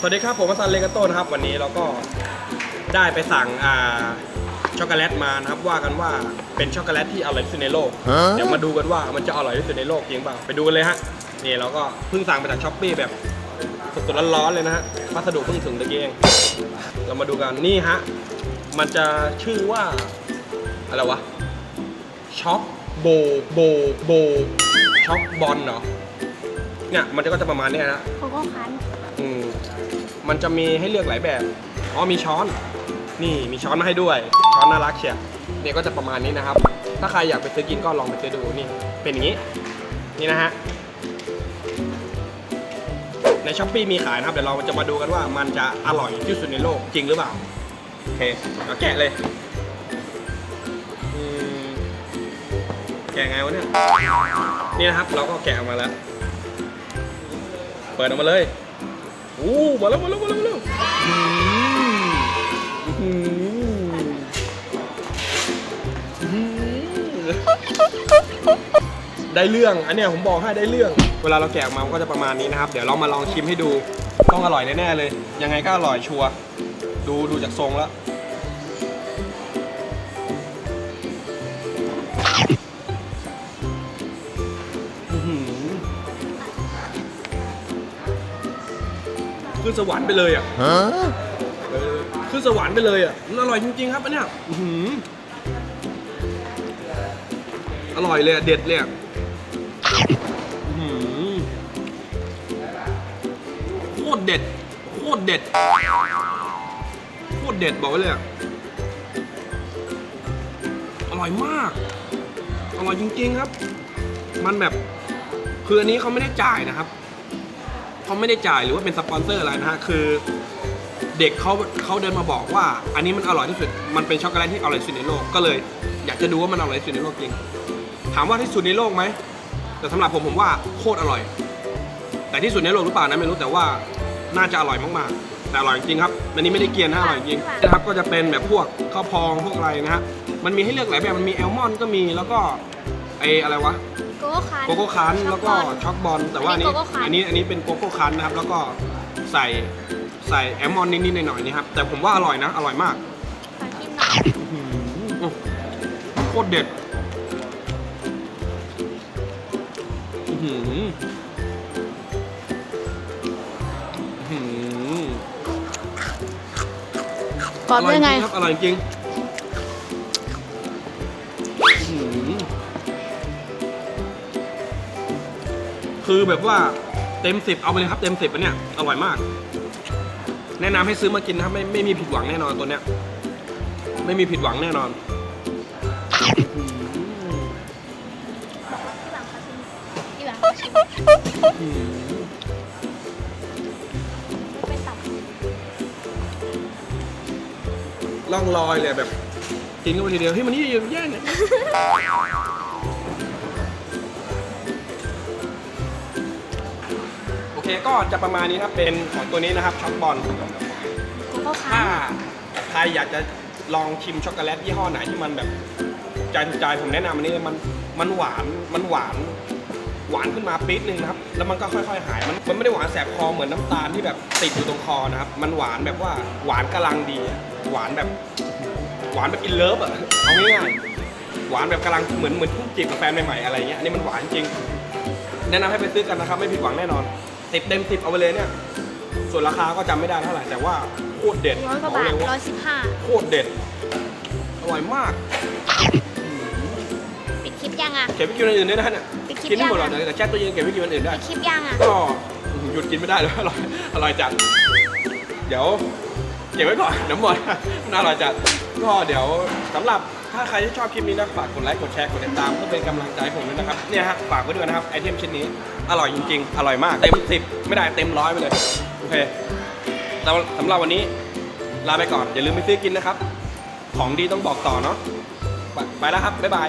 สวัสดีครับผมวัสันเลกาโต้นะครับ วันนี้เราก็ได้ไปสั่งอ่าช็อกโกแลตมานะครับว่ากันว่าเป็นช็อกโกแลตที่อร่อยที่สุดในโลก เดี๋ยวมาดูกันว่ามันจะอร่อยที่สุดในโลกจริงเปล่าไปดูกันเลยฮะนี่เราก็เพิ่งสั่งมาจากช้อปปี้แบบสดๆร้อนๆเลยนะฮะพัสดุเพิ่งถึงตะกี้เองเรามาดูกันนี่ฮะมันจะชื่อว่าอะไรวะช็อกโบโบโบช็อกบอลเหรอเนี่ยมันก็จะประมาณเนี้ยนะโกโก้คัน อืมมันจะมีให้เลือกหลายแบบ อ๋อมีช้อน นี่มีช้อนมาให้ด้วย ช้อนน่ารักเชียวเนี่ยก็จะประมาณนี้นะครับ ถ้าใครอยากไปซื้อกินก็ลองไปซื้อดูนี่ เป็นอย่างนี้ นี่นะฮะ ในช้อปปีมีขายนะครับ เดี๋ยวเราจะมาดูกันว่ามันจะอร่อยที่สุดในโลกจริงหรือเปล่า โอเคเอาแกะเลยแกะไงวะเนี่ย นี่นะครับเราก็แกะออกมาแล้ว เปิดออกมาเลย อ้มาแล้วมาแล้วมาแล้วมาแล้วอืมอืมอืมได้เรื่องอันเนี้ยผมบอกให้ได้เรื่อง เวลาเราแกะออกมามันก็จะประมาณนี้นะครับ เดี๋ยวเรามาลองชิมให้ดู ต้องอร่อยแน่ๆเลย ยังไงก็อร่อยชัวร์ดูดูจากทรงแล้ว ขึ้นสวรรค์ไปเลยอะเออขึ้นสวรรค์ไปเลยอะมันอร่อยจริงๆครับอันเนี้ยอื้อหืออร่อยเลยอะเด็ดเลยอะอื้อหือโคตรเด็ด โคตรเด็ด โคตรเด็ดบอกไว้เลยอะอร่อยมาก อร่อยจริงๆครับ มันแบบคืออันนี้เขาไม่ได้จ่ายนะครับ เขาไม่ได้จ่ายหรือว่าเป็นสปอนเซอร์อะไรนะฮะคือเด็กเขาเขาเดินมาบอกว่า อันนี้มันอร่อยที่สุดมันเป็นช็อกโกแลตที่อร่อยที่สุดในโลกก็เลย อยากจะดูว่ามันอร่อยที่สุดในโลกจริง ถามว่าที่สุดในโลกไหมแต่สำหรับผมผมว่าโคตรอร่อย แต่ที่สุดในโลกหรือเปล่านะไม่รู้แต่ว่าน่าจะอร่อยมากๆ แต่อร่อยจริงครับอันนี้ไม่ได้เกียนนะอร่อยจริงนะครับก็จะเป็นแบบพวกข้าวพองพวกอะไรนะฮะมันมีให้เลือกหลายแบบมันมีแอลมอนด์ก็มีแล้วก็ไออะไรวะ โกโก้คันโกโก้คันแล้วก็ช็อกบอลแต่ว่าอันนี้อันนี้โกโก้คันอันนี้อันนี้เป็นโกโก้คันนะครับแล้วก็ใส่ใส่แอลมอนด์นิดๆหน่อยๆนี่ครับแต่ผมว่าอร่อยนะอร่อยมากขอชิมหน่อยอื้อหือโคตรเด็ดอื้อหืออื้อหือก่อนเป็นไงร่จริครับอร่อยจริง คือแบบว่าเต็มสิบเอาไปเลยครับเต็มสิบอันเนี้ยอร่อยมาก แนะนำให้ซื้อมากินนะครับไม่ไม่มีผิดหวังแน่นอนตัวเนี้ย ไม่มีผิดหวังแน่นอนที่หลังขอชิมไปตับล่องลอยเลยแบบกินเข้าไปทีเดียวเฮ้ยมันนี่ย่าแย่งเนี่ย เคก็จะประมาณนี้ครับเป็นของตัวนี้นะครับช็อกบอลโกโก้คัถ้านใครอยากจะลองชิมช็อกโกแลตยี่ห้อไหนที่มันแบบใจถูกใจผมแนะนำอันนี้มันมันหวานมันหวานหวานขึ้นมาปี๊ดนึงนะครับ แล้วมันก็ค่อยๆ หาย มันมันไม่ได้หวานแสบคอเหมือนน้ำตาลที่แบบติดอยู่ตรงคอนะครับ มันหวานแบบว่าหวานกำลังดีอะหวานแบบ หวานแบบอินเลิฟอะเอาง่ายๆ หวานแบบกำลังเหมือนเหมือนเพิ่งจีบกับแฟนใหม่ๆอะไรเงี้ย อันนี้มันหวานจริง แนะนำให้ไปซื้อกันนะครับ ไม่ผิดหวังแน่นอน สิบเต็มสิบเอาไปเลยเนี่ย ส่วนราคาก็จำไม่ได้เท่าไหร่แต่ว่าโคตรเด็ดร้อยกว่าเอบาทเลยร้อยสิบห้าโคตรเด็ด อร่อยมากปิดคลิปยังอะ เก็บไปกินอันอื่นด้วยนะเนี่ยปิดคลิปกินไม่หมดหรอกยังอะแต่แช่ตัวเย็นเก็บไปกินอันอื่นได้ ปิดคลิปยังอะ ก็หยุดกินไม่ได้แล้ว อร่อยอร่อยจัด เดี๋ยวเก็บไว้ก่อนน้ำหมดน่าอร่อยจัด ก็เดี๋ยวสำหรับ ถ้าใครที่ชอบคลิปนี้นะฝากกดไลค์กดแชร์กดติดตามเพื่อเป็นกำลังใจให้ผมด้วยนะครับเนี่ยฮะฝากไว้ด้วยนะครับไอเทมชิ้นนี้อร่อยจริงๆ อร่อยมากเต็มสิบไม่ได้เต็มร้อยไปเลยโอเคสำสำหรับวันนี้ลาไปก่อนอย่าลืมไปซื้อกินนะครับ ของดีต้องบอกต่อเนาะไปแล้วครับบ๊ายบาย